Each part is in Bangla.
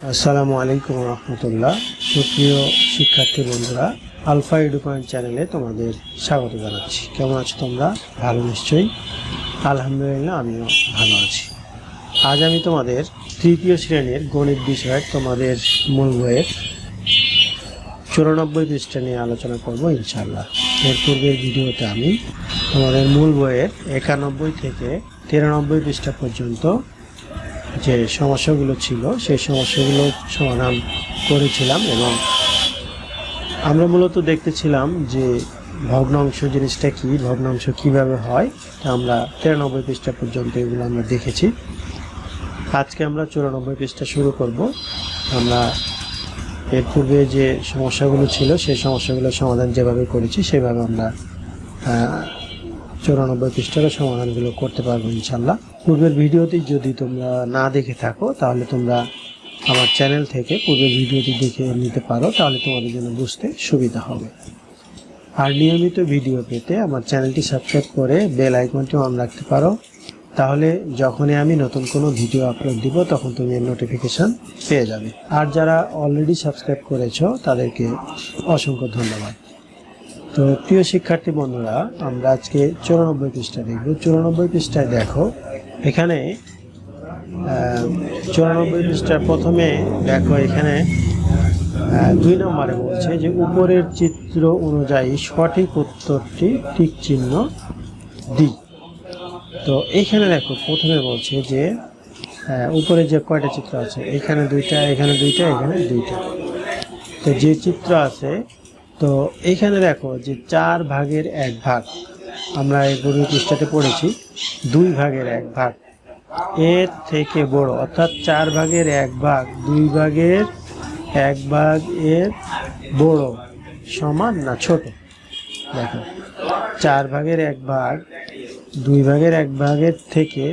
আসসালামু আলাইকুম রহমতুল্লাহ। সুপ্রিয় শিক্ষার্থী বন্ধুরা, আলফা এডুকয়েন্ট চ্যানেলে তোমাদের স্বাগত জানাচ্ছি। কেমন আছো তোমরা? ভালো নিশ্চয়ই? আলহামদুলিল্লাহ, আমিও ভালো আছি। আজ আমি তোমাদের তৃতীয় শ্রেণির গণিত বিষয়ের তোমাদের মূল বইয়ের চুরানব্বই পৃষ্ঠা নিয়ে আলোচনা করব ইনশাল্লাহ এর পূর্বের ভিডিওতে আমি তোমাদের মূল বইয়ের একানব্বই থেকে তিরানব্বই পৃষ্ঠা পর্যন্ত যে সমস্যাগুলো ছিল, সেই সমস্যাগুলো সমাধান করেছিলাম এবং আমরা মূলত দেখতেছিলাম যে ভগ্নাংশ জিনিসটা কি, ভগ্নাংশ কীভাবে হয়, তা আমরা তিরানব্বই পৃষ্ঠা পর্যন্ত এগুলো আমরা দেখেছি। আজকে আমরা চুরানব্বই পৃষ্ঠা শুরু করব। আমরা এর পূর্বে যে সমস্যাগুলো ছিল, সেই সমস্যাগুলোর সমাধান যেভাবে করেছি, সেভাবে আমরা চৌরানব্বই পৃষ্ঠার সমাধানগুলো করতে পারব ইনশাল্লাহ পূর্বের ভিডিওটি যদি তোমরা না দেখে থাকো, তাহলে তোমরা আমার চ্যানেল থেকে পূর্বের ভিডিওটি দেখে নিতে পারো, তাহলে তোমাদের জন্য বুঝতে সুবিধা হবে। আর নিয়মিত ভিডিও পেতে আমার চ্যানেলটি সাবস্ক্রাইব করে বেল আইকনটি অন রাখতে পারো। তাহলে যখনই আমি নতুন কোনো ভিডিও আপলোড দিব, তখন তুমি নোটিফিকেশন পেয়ে যাবে। আর যারা অলরেডি সাবস্ক্রাইব করেছ, তাদেরকে অসংখ্য ধন্যবাদ। তো প্রিয় শিক্ষার্থী বন্ধুরা, আমরা আজকে চুরানব্বই পৃষ্ঠা দেখব। চুরানব্বই পৃষ্ঠায় দেখো, এখানে চুরানব্বই পৃষ্ঠার প্রথমে দেখো এখানে দুই নম্বরে বলছে যে উপরের চিত্র অনুযায়ী সঠিক উত্তরটি টিক চিহ্ন দি। তো এখানে দেখো, প্রথমে বলছে যে উপরে যে কয়টা চিত্র আছে, এখানে দুইটা এখানে দুইটা এখানে দুইটা। তো যে চিত্র আছে তো এখানে দেখো যে চার ভাগের এক ভাগ, আমরা এই গরুর পৃষ্ঠাতে পড়েছি, দুই ভাগের এক ভাগ। এর থেকে বড়, অর্থাৎ চার ভাগের এক ভাগ, দুই ভাগের এক ভাগ এর বড় সমান না ছোট? দেখো, চার ভাগের এক ভাগ, দুই ভাগের এক ভাগের থেকে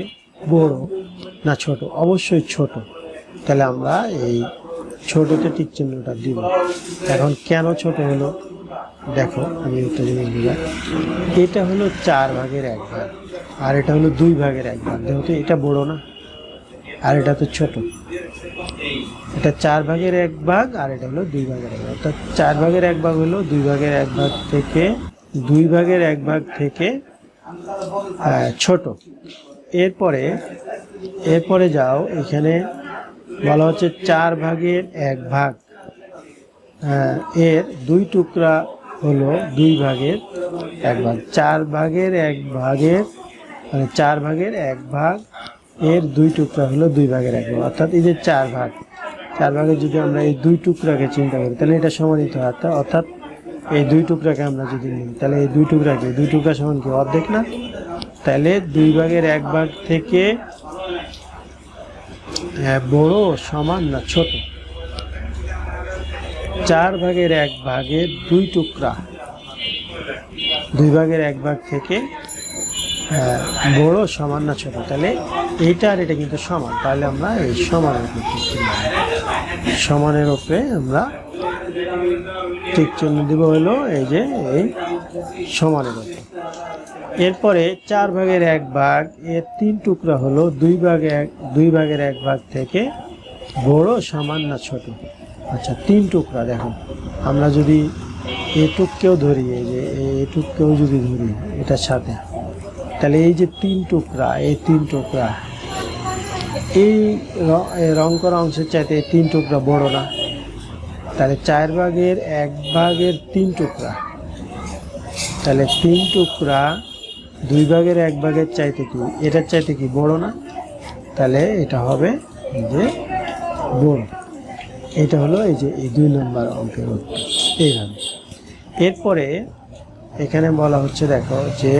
বড় না ছোট? অবশ্যই ছোট। তাহলে আমরা এই ছোটতে টিক চিহ্নটা দিব এখন কেন ছোট হলো? দেখো, আমি একটা জিনিস দিলাম এটা হলো চার ভাগের এক ভাগ, আর এটা হলো দুই ভাগের এক ভাগ। যেহেতু এটা বড় না, আর এটা তো ছোট। এটা চার ভাগের এক ভাগ, আর এটা হলো দুই ভাগের এক ভাগ। অর্থাৎ চার ভাগের এক ভাগ হলো দুই ভাগের এক ভাগ থেকে, দুই ভাগের এক ভাগ থেকে ছোট। এরপরে এরপরে যাও, এখানে বলা হচ্ছে চার ভাগের এক ভাগ। আহ, এর দুই টুকরা হলো দুই ভাগের এক ভাগ। চার ভাগের এক ভাগের মানে চার ভাগের এক ভাগ এর দুই টুকরা হলো দুই ভাগের এক ভাগ। অর্থাৎ এই যে চার ভাগ চার ভাগের যদি আমরা এই দুই টুকরাকে চিন্তা করি তাহলে এটা সমানিত হয় অর্থাৎ এই দুই টুকরাকে আমরা যদি নিই তাহলে এই দুই টুকরাকে দুই টুকরা সমান কি অর্ধেক না? তাহলে দুই ভাগের এক ভাগ থেকে হ্যাঁ, বড় সমান না ছোট? চার ভাগের এক ভাগের দুই টুকরা। দুই ভাগের এক ভাগ থেকে আহ, বড় সমান না ছোট? তাহলে এইটা আর এটা কিন্তু সমান। তাহলে আমরা এই সমানের। সমানের উপরে আমরা ঠিক চিহ্ন দিব হলো এই যে এই সমানের উপরে। এরপরে চার ভাগের এক ভাগ, এর তিন টুকরা হলো দুই ভাগে এক, দুই ভাগের এক ভাগ থেকে বড় সমান না ছোট। আচ্ছা তিন টুকরা দেখো আমরা যদি এটুককেও ধরি, এই যে এটুককেও যদি ধরি, এটার সাথে, তাহলে এই যে তিন টুকরা, এই তিন টুকরা এই রং করা অংশের চাইতে এই তিন টুকরা বড় না। তাহলে চার ভাগের এক ভাগের তিন টুকরা। তাহলে তিন টুকরা দুই ভাগের এক ভাগের চাইতে কি? এটার চাইতে কি বড় না? তাহলে এটা হবে যে বড়। এটা হলো এই যে এই দুই নম্বর অঙ্কের উত্তর। এইভাবে। এরপরে এখানে বলা হচ্ছে দেখো যে,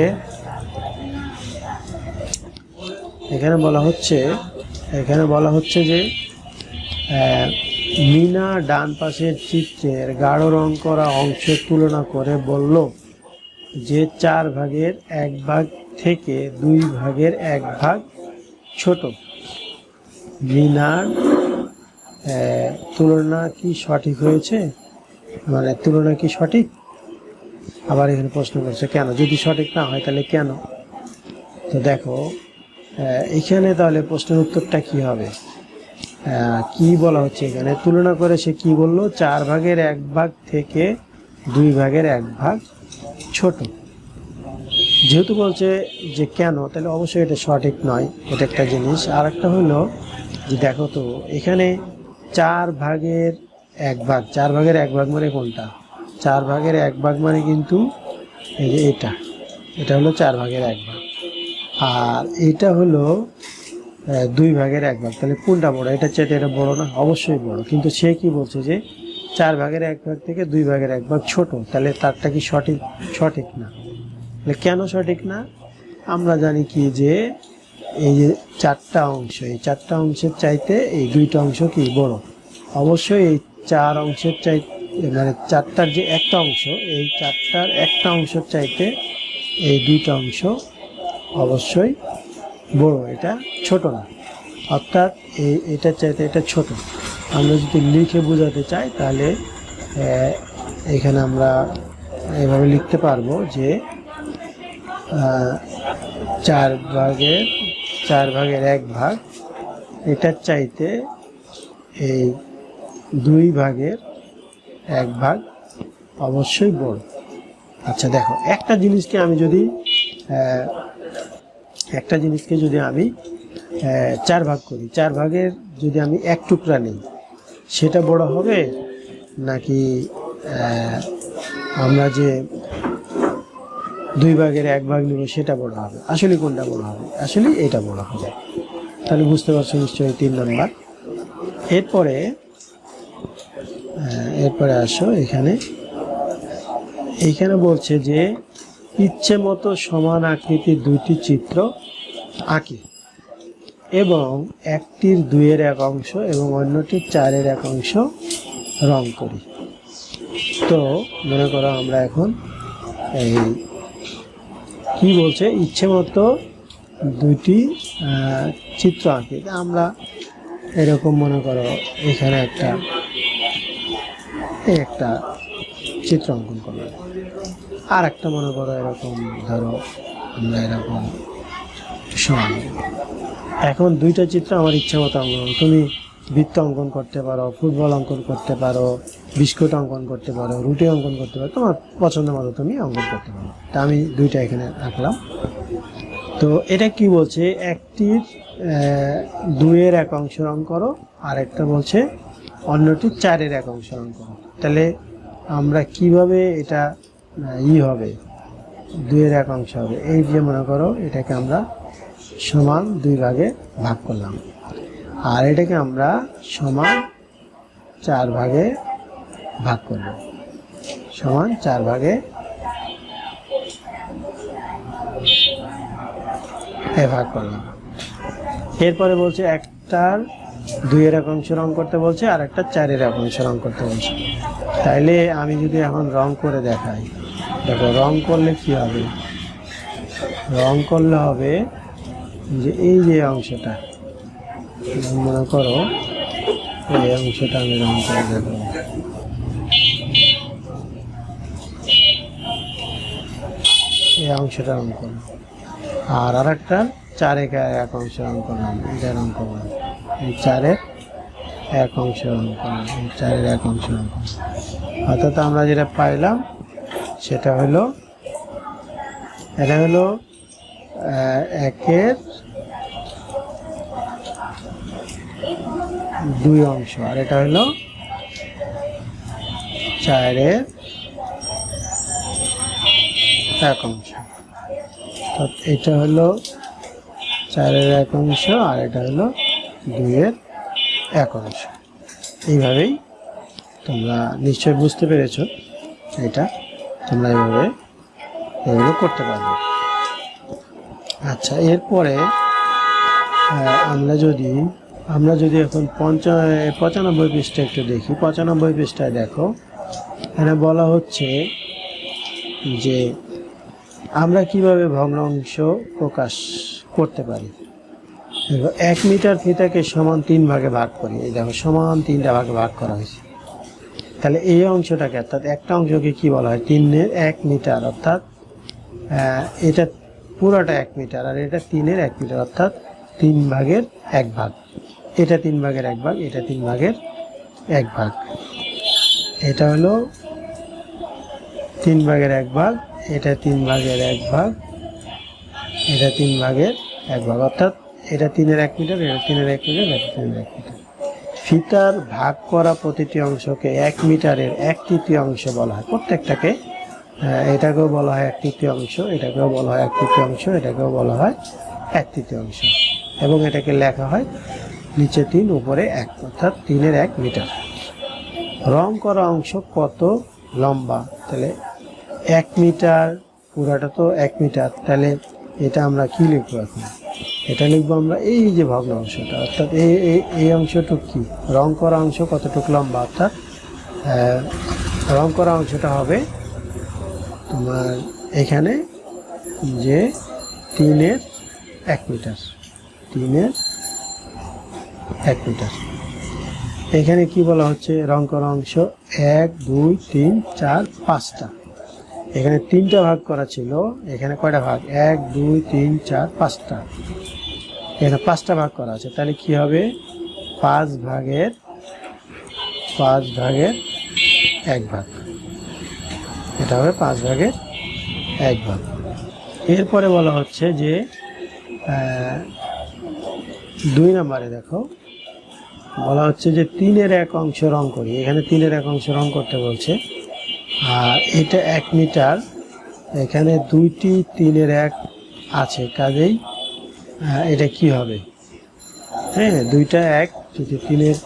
এখানে বলা হচ্ছে, এখানে বলা হচ্ছে যে মিনা ডান পাশের চিত্রের গাঢ় রং করা অংশের তুলনা করে বলল। যে চার ভাগের এক ভাগ থেকে দুই ভাগের এক ভাগ ছোট। মিনার তুলনা কি সঠিক হয়েছে? মানে তুলনা কি সঠিক? আবার এখানে প্রশ্ন করছে, কেন? যদি সঠিক না হয় তাহলে কেন? তো দেখো এখানে তাহলে প্রশ্নের উত্তরটা কি হবে? কি বলা হচ্ছে এখানে? তুলনা করে সে কি বলল? চার ভাগের এক ভাগ থেকে দুই ভাগের এক ভাগ ছোট। যেহেতু বলছে যে কেন, তাহলে অবশ্যই এটা সঠিক নয়, এটা একটা জিনিস। আর একটা হলো যে দেখো তো, এখানে চার ভাগের এক ভাগ, চার ভাগের এক ভাগ মানে কোনটা? চার ভাগের এক ভাগ মানে কিন্তু এই যে এটা এটা হলো চার ভাগের এক ভাগ। আর এটা হলো দুই ভাগের এক ভাগ। তাহলে কোনটা বড়? এটা চেয়ে এটা বড় না? অবশ্যই বড়। কিন্তু সে কি বলছে যে চার ভাগের এক ভাগ থেকে দুই ভাগের এক ভাগ ছোট, তাহলে তারটা কি সঠিক? সঠিক না। কেন সঠিক না? আমরা জানি কি যে এই যে চারটা অংশ, এই চারটা অংশের চাইতে এই দুইটা অংশ কি বড়? অবশ্যই এই চার অংশের চাই মানে চারটার যে একটা অংশ, এই চারটার একটা অংশের চাইতে এই দুইটা অংশ অবশ্যই বড়, এটা ছোট না। অর্থাৎ এই, এটার চাইতে এটা ছোট। আমরা যদি লিখে বোঝাতে চাই, তাহলে এখানে আমরা এভাবে লিখতে পারব যে চার ভাগের চার ভাগের এক ভাগ, এটার চাইতে এই দুই ভাগের এক ভাগ অবশ্যই বড়। আচ্ছা দেখো, একটা জিনিসকে আমি যদি একটা জিনিসকে যদি আমি চার ভাগ করি, চার ভাগের যদি আমি এক টুকরা নিই সেটা বড় হবে নাকি আমরা যে দুই ভাগের এক ভাগ নিব সেটা বড় হবে? আসলে কোনটা বড় হবে? আসলে এটা বড় হবে। তাহলে বুঝতে পারছ নিশ্চয়ই তিন নম্বর। এরপরে এরপরে আসো এখানে। এইখানে বলছে যে, ইচ্ছে মতো সমান আকৃতির দুইটি চিত্র আঁকি। এবং একটির দুইয়ের এক অংশ এবং অন্যটির চারের এক অংশ রং করি। তো মনে করো আমরা এখন এই কি বলছে? ইচ্ছে মতো দুইটি চিত্র আঁকি। আমরা এরকম মনে করো এখানে একটা একটা চিত্র অঙ্কন করলাম। আর একটা মনে করো এরকম ধরো আমরা এরকম সমান। এখন দুইটা চিত্র আমার ইচ্ছা মতো অঙ্কন। তুমি বৃত্ত অঙ্কন করতে পারো, ফুটবল অঙ্কন করতে পারো, বিস্কুট অঙ্কন করতে পারো, রুটি অঙ্কন করতে পারো, তোমার পছন্দ মতো তুমি অঙ্কন করতে পারো। তা আমি দুইটা এখানে আঁকলাম তো এটা কি বলছে? একটির দুইয়ের এক অংশ রং করো আর একটা বলছে অন্যটি চারের এক অংশ রং করো। তাহলে আমরা কীভাবে এটা ই হবে? দুইয়ের এক অংশ হবে। এই যে মনে করো, এটাকে আমরা সমান দুই ভাগে ভাগ করলাম। আর এটাকে আমরা সমান চার ভাগে ভাগ করব। সমান চার ভাগে ভাগ করলাম। এরপরে বলছে একটার দুইয়ের এক অংশ রং করতে বলছে, আর একটা চারের এক অংশ রং করতে বলছে। তাইলে আমি যদি এখন রং করে দেখাই, দেখো রং করলে কি হবে? রং করলে হবে যে এই যে অংশটা, মনে করো এই অংশটা আমি রং করে দেখাবো। এই অংশটা রং করলাম আর আর একটা চারে এক অংশ রং করলাম, এটা রং করলাম। এই চারের এক অংশ রং করলাম, এই চারের এক অংশ রং করলাম। অর্থাৎ আমরা যেটা পাইলাম, সেটা হলো, এটা হলো একের দুই অংশ, আর এটা হলো চারের এক অংশ। অর্থাৎ এটা হলো চারের এক অংশ, আর এটা হলো দুইয়ের এক অংশ। এইভাবেই তোমরা নিশ্চয় বুঝতে পেরেছ এটা। তোমরা এইভাবে এগুলো করতে পারবে। আচ্ছা এরপরে আমরা যদি আমরা যদি এখন পঞ্চা পঁচানব্বই পৃষ্ঠা একটু দেখি। পঁচানব্বই পৃষ্ঠায় দেখো। এখানে বলা হচ্ছে যে আমরা কীভাবে ভগ্নাংশ প্রকাশ করতে পারি? দেখো, এক মিটার ফিতাকে সমান তিন ভাগে ভাগ করি। এই দেখো সমান তিনটা ভাগে ভাগ করা হয়েছে। তাহলে এই অংশটাকে অর্থাৎ একটা অংশকে কি বলা হয়? তিনের এক মিটার অর্থাৎ এটা পুরোটা এক মিটার আর এটা তিনের এক মিটার অর্থাৎ তিন ভাগের এক ভাগ। এটা তিন ভাগের এক ভাগ, এটা তিন ভাগের এক ভাগ। এটা হলো তিন ভাগের এক ভাগ, এটা তিন ভাগের এক ভাগ, এটা তিন ভাগের এক ভাগ। অর্থাৎ এটা তিনের এক মিটার, এটা তিনের এক মিটার, এটা তিনের এক মিটার। ফিতার ভাগ করা প্রতিটি অংশকে এক মিটারের এক তৃতীয় অংশ বলা হয়। প্রত্যেকটাকে এটাকেও বলা হয় এক তৃতীয় অংশ, এটাকেও বলা হয় এক তৃতীয় অংশ, এটাকেও বলা হয় এক তৃতীয় অংশ। এবং এটাকে লেখা হয় নিচে তিন, উপরে এক, অর্থাৎ তিনের এক মিটার। রং করা অংশ কত লম্বা? তাহলে এক মিটার, পুরাটা তো এক মিটার। তাহলে এটা আমরা কি লিখব এখন? এটা লিখব আমরা এই যে ভগ্ন অংশটা, অর্থাৎ এই, এই- অংশটুক কি? রং করা অংশ কতটুকু লম্বা? অর্থাৎ রং করা অংশটা হবে তোমার এখানে যে তিনের এক মিটার। তিনের এক মিটার। এখানে কি বলা হচ্ছে? রং করা অংশ এক, দুই, তিন, চার, পাঁচটা। এখানে তিনটা ভাগ করা ছিল। এখানে কয়টা ভাগ? এক, দুই, তিন, চার, পাঁচটা। এখানে পাঁচটা ভাগ করা আছে। তাহলে কি হবে? পাঁচ ভাগের পাঁচ ভাগের এক ভাগ। এটা হবে পাঁচ ভাগের এক ভাগ। এরপরে বলা হচ্ছে যে দুই নম্বরে দেখো, বলা হচ্ছে যে তিনের এক অংশ রং করি। এখানে তিনের এক অংশ রং করতে বলছে। আর এটা এক মিটার, এখানে দুইটি তিনের এক আছে। কাজেই এটা কি হবে? হ্যাঁ দুইটা এক যদি তিনের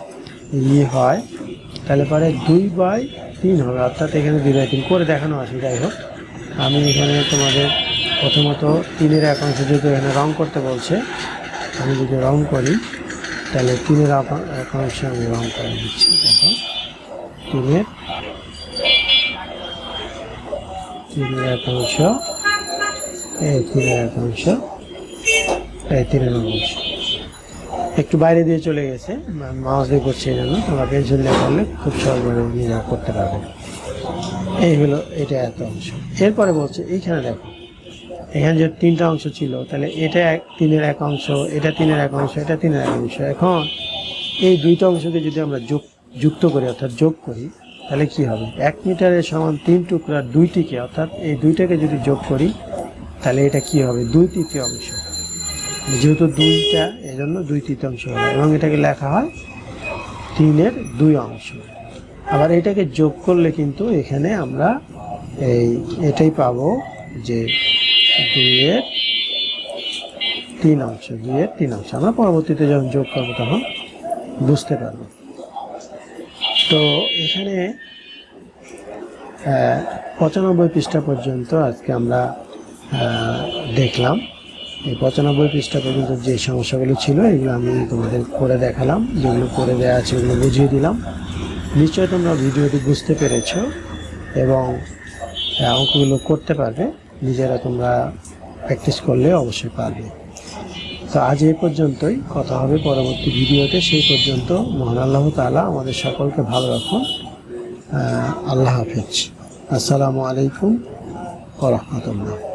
ইয়ে হয়, তাহলে পরে দুই বাই তিন হবে। অর্থাৎ এখানে দুই বাই তিন করে দেখানো আছে, যাই হোক। আমি এখানে তোমাদের প্রথমত তিনের এক অংশ যেহেতু এখানে রং করতে বলছে আমি যদি রং করি, তাহলে তিনের আপ- এক আমি রং করে দিচ্ছি, দেখো। তিনের তিনের এক অংশ এই তিনের এক অংশ এই তিনের অংশ একটু বাইরে দিয়ে চলে গেছে মাউস দিয়ে করছে এই জন্য, তোমরা পেন্সিল দিয়ে করলে খুব সহজভাবে নিজেরা করতে পারবে। এই হলো এটা এত অংশ এরপরে বলছে, এইখানে দেখো এখানে যে তিনটা অংশ ছিল, তাহলে এটা এক, তিনের এক অংশ, এটা তিনের এক অংশ, এটা তিনের এক অংশ। এখন এই দুইটা অংশকে যদি আমরা যোগ, যুক্ত করি, অর্থাৎ যোগ করি, তাহলে কি হবে? এক মিটারের সমান তিন টুকরার দুইটিকে, অর্থাৎ এই দুইটাকে যদি যোগ করি, তাহলে এটা কি হবে? দুই তৃতীয় অংশ। যেহেতু দুইটা এই জন্য দুই তৃতীয়াংশ হবে। এবং এটাকে লেখা হয় তিনের দুই অংশ। আবার এটাকে যোগ করলে কিন্তু এখানে আমরা এই এটাই পাবো যে দুইয়ের তিন অংশ দুইয়ের তিন অংশ। আমরা পরবর্তীতে যখন যোগ করব তখন বুঝতে পারব। তো এখানে পঁচানব্বই পৃষ্ঠা পর্যন্ত আজকে আমরা দেখলাম। এই পঁচানব্বই পৃষ্ঠা পর্যন্ত যে সমস্যাগুলো ছিল, এগুলো আমি তোমাদের করে দেখালাম। যেগুলো করে দেওয়া আছে ওগুলো বুঝিয়ে দিলাম। নিশ্চয়ই তোমরা ভিডিওটি বুঝতে পেরেছ এবং অঙ্কগুলো করতে পারবে। নিজেরা তোমরা প্র্যাকটিস করলে অবশ্যই পারবে। তো আজ এই পর্যন্তই। কথা হবে পরবর্তী ভিডিওতে। সেই পর্যন্ত মহান আল্লাহ তালা আমাদের সকলকে ভালো রাখুন। আল্লাহ হাফিজ। আসসালামু আলাইকুম ওরহমতুল্লাহ